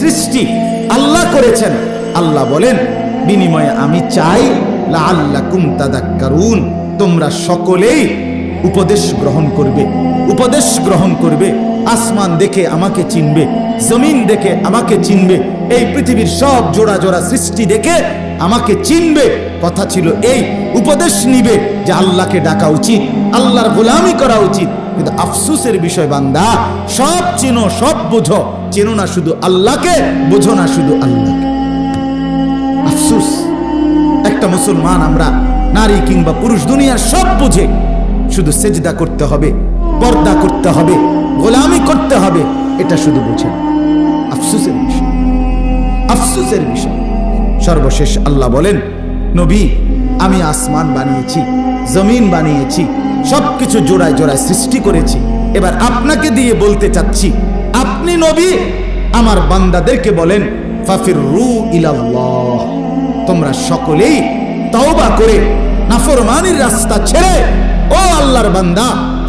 সৃষ্টি আল্লাহ করেছেন। আল্লাহ বলেন, বিনিময়ে আমি চাই আল্লাহ কুম কারুন তোমরা সকলেই উপদেশ গ্রহণ করবে, উপদেশ গ্রহণ করবে। আসমান দেখে আমাকে চিনবে, জমিন দেখে আমাকে চিনবে, এই পৃথিবীর সব জোড়া জোড়া সৃষ্টি দেখে আমাকে চিনবে। কথা ছিল এই, উপদেশ নিবে যে আল্লাহকে ডাকা উচিত, আল্লাহর গোলামি করা উচিত। কিন্তু আফসুসের বিষয় বান্দা, সব চিনো, সব বুঝো, চেনো না শুধু আল্লাহকে, বোঝো না শুধু আল্লাহকে। আফসুস, একটা মুসলমান আমরা, নারী কিংবা পুরুষ দুনিয়ার সব বুঝে, শুধু সেজদা করতে হবে পর্দা করতে হবে, গোলামি করতে হবে, এটা শুধু বুঝে না। আফসুসের বিষয়। আফসুসের বিষয়। সর্বশেষ আল্লাহ বলেন, নবী, আমি আসমান বানিয়েছি, জমিন বানিয়েছি, সবকিছু জোড়ায় জোড়ায় সৃষ্টি করেছি। এবার আপনাকে দিয়ে বলতে চাচ্ছি, আপনি নবী? আমার বান্দাদেরকে বলেন ফাফির রু ইলাল্লাহ। তোমরা সকলেই তওবা করে নাফরমানির রাস্তা ছেড়ে, ও আল্লাহর বান্দা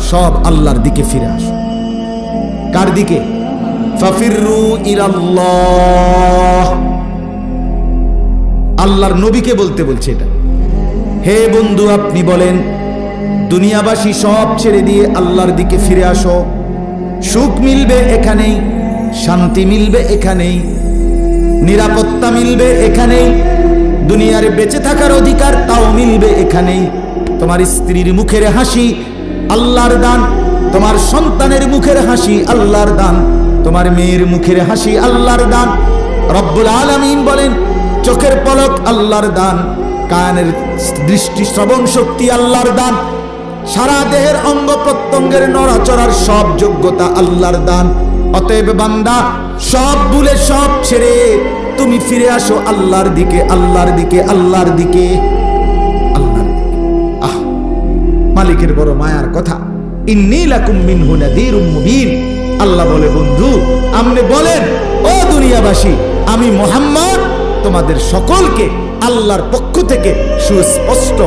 সব আল্লাহর দিকে ফিরে আসো। কার দিকে? আল্লাহর নবীকে বলতে বলছে এটা। হে বন্ধু, আপনি বলেন, দুনিয়াবাসী সব ছেড়ে দিয়ে আল্লাহর দিকে ফিরে আসো। সুখ মিলবে এখানেই, শান্তি মিলবে এখানেই, নিরাপত্তা মিলবে এখানেই, দুনিয়ার বেঁচে থাকার অধিকার তাও মিলবে এখানেই। তোমার স্ত্রীর মুখের হাসি আল্লাহর দান। তোমার সন্তানের মুখের হাসি আল্লাহর দান। তোমার মেয়ের মুখের হাসি আল্লাহর দান। রব্বুল আলামিন বলেন, চোখের পলক আল্লাহর দান, কানের দৃষ্টি শ্রবণ শক্তি আল্লাহর দান, সারা দেহের অঙ্গ প্রত্যঙ্গের নড়াচড়ার সব যোগ্যতা আল্লাহর দান। অতএব বান্দা, সব ভুলে সব ছেড়ে তুমি ফিরে আসো আল্লাহর দিকে আল্লাহর দিকে আল্লাহর দিকে। মালিকের বড় মায়ার কথা। আল্লাহ বলে, বন্ধু, আপনি বলেন, ও দুনিয়াবাসী, আমি মোহাম্মদ, তোমাদের সকলকে আল্লাহর পক্ষ থেকে সুস্পষ্ট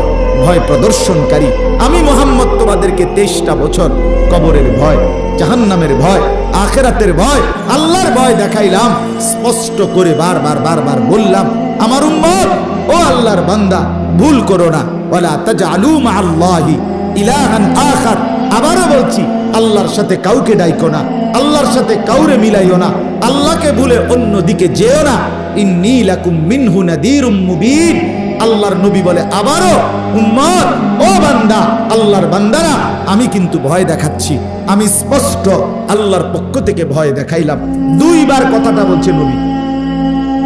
ভয় প্রদর্শনকারী। আমি মোহাম্মদ, তোমাদেরকে তেইশটা বছর কবরের ভয়, জাহান্নামের ভয়, আখেরাতের ভয়, আল্লাহর ভয় দেখাইলাম, স্পষ্ট করে বারবার বারবার বললাম, আমার উম্মত, ও আল্লাহর বান্দা, ভুল করো না। ওয়ালা তাজআলু মাআল্লাহি। ইলাহান আখার। আবারও বলছি, আল্লাহর সাথে কাউকে ডাইকো না, আল্লাহর সাথে কাউরে মিলাইও না, আল্লাহকে ভুলে অন্য দিকে যেও না। আল্লাহর নবী বলে, আবারও, উম্মত, ও বান্দা, আল্লাহর বান্দারা, আমি কিন্তু ভয় দেখাচ্ছি। আমি স্পষ্ট আল্লাহর পক্ষ থেকে ভয় দেখাইলাম। দুইবার কথাটা বলছে নবী।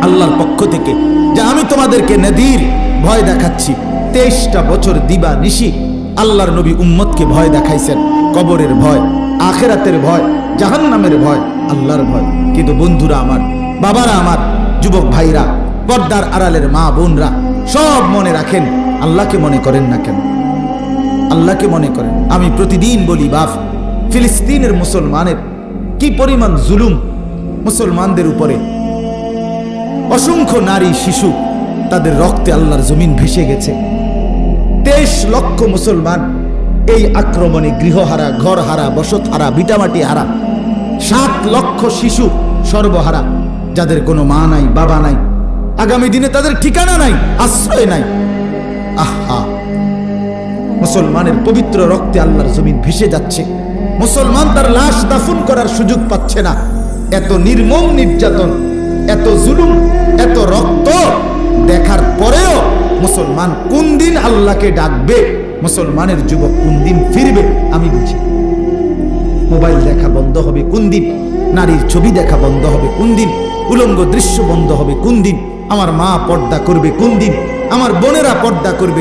আল্লাহর পক্ষ থেকে যে আমি তোমাদেরকে নদীর ভয় দেখাচ্ছি। তেইশটা বছর দিবা নিশি আল্লাহর নবী উম্মতকে ভয় দেখাইছেন। কবরের ভয়, আখেরাতের ভয়, জাহান্নামের ভয়, আল্লাহর ভয়। কিন্তু বন্ধুরা আমার, বাবারা আমার, যুবক ভাইরা, পর্দার আড়ালের মা বোনরা, সব মনে রাখেন, আল্লাহকে মনে করেন না কেন? আল্লাহকে মনে করেন। আমি প্রতিদিন বলি, বাপ, ফিলিস্তিনের মুসলমানের কি পরিমাণ জুলুম মুসলমানদের উপরে? অসংখ্য নারী, শিশু, তাদের রক্তে আল্লাহর জমিন ভেসে গেছে। তেইশ লক্ষ মুসলমান। এই আক্রমণে গৃহহারা, ঘরহারা, বসতহারা ভিটামাটি হারা সাত লক্ষ শিশু সর্বহারা, যাদের কোনো মা নাই, বাবা নাই। আগামী দিনে তাদের ঠিকানা নাই, আশ্রয় নাই। আহা! মুসলমানের পবিত্র রক্তে আল্লাহর জমিন ভেসে যাচ্ছে। মুসলমান তার লাশ দাফন করার সুযোগ পাচ্ছে না। এত নির্মম নির্যাতন, এত জুলুম, এত রক্ত দেখার পরেও মুসলমান কোন দিন আল্লাহকে ডাকবে? মুসলমানের যুবক কোন দিন ফিরবে? আমি বুঝি। মোবাইল দেখা বন্ধ হবে কোন দিন? নারীর ছবি দেখা বন্ধ হবে কোন দিন? উলঙ্গ দৃশ্য বন্ধ হবে কোন দিন? আমার মা পর্দা করবে কোন দিন? আমার বোনেরা পর্দা করবে